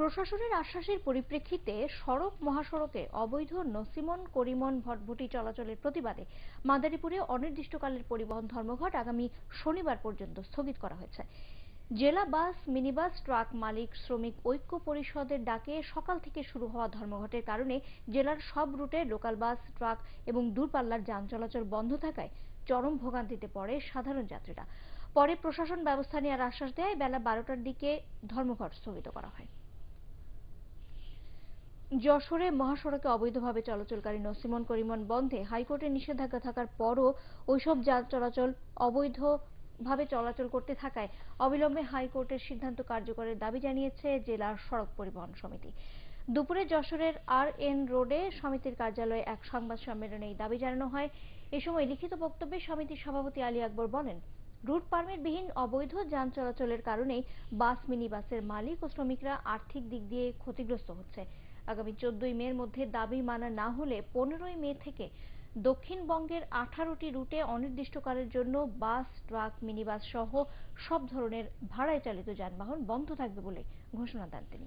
প্রশাসনের আশ্বাসের পরিপ্রেক্ষিতে সড়ক মহাসড়কে অবৈধ নসিমন করিমন ভটভটি চলাচলের প্রতিবাদে মাদারীপুরে অনির্দিষ্টকালের পরিবহন ধর্মঘট আগামী শনিবার পর্যন্ত স্থগিত করা হয়েছে। জেলা বাস, মিনিবাস, ট্রাক মালিক, শ্রমিক, ঐক্য পরিষদের ডাকে সকাল থেকে শুরু হওয়া ধর্মঘটের কারণে জেলার সব রুটে লোকাল বাস, ট্রাক এবং দূরপাল্লার যান চলাচল বন্ধ থাকায় চরম ভোগান্তিতে পড়ে সাধারণ যাত্রীরা। পরে প্রশাসন ব্যবস্থা নেওয়ার আশ্বাস দেয়, বেলা বারোটার দিকে ধর্মঘট স্থগিত করা হয়। যশোরে মহাসড়কে অবৈধভাবে চলাচলকারী নসিমন করিমন বন্ধে হাইকোর্টের নিষেধাজ্ঞা থাকার পরও ওইসব যান চলাচল অবৈধভাবে চলাচল করতে থাকায় অবিলম্বে হাইকোর্টের সিদ্ধান্ত কার্যকরের দাবি জানিয়েছে জেলার সড়ক পরিবহন সমিতি। দুপুরে যশোরের আর এন রোডে সমিতির কার্যালয়ে এক সংবাদ সম্মেলনে এই দাবি জানানো হয়। এ সময় লিখিত বক্তব্যে সমিতির সভাপতি আলী আকবর বলেন, রুট পারমিটবিহীন অবৈধ যান চলাচলের কারণেই বাস মিনি বাসের মালিক ও শ্রমিকরা আর্থিক দিক দিয়ে ক্ষতিগ্রস্ত হচ্ছে। আগামী চোদ্দই মের মধ্যে দাবি মানা না হলে পনেরোই মে থেকে দক্ষিণবঙ্গের আঠারোটি রুটে অনির্দিষ্টকালের জন্য বাস, ট্রাক, মিনিবাস সহ সব ধরনের ভাড়ায় চালিত যানবাহন বন্ধ থাকবে বলে ঘোষণা দেন তিনি।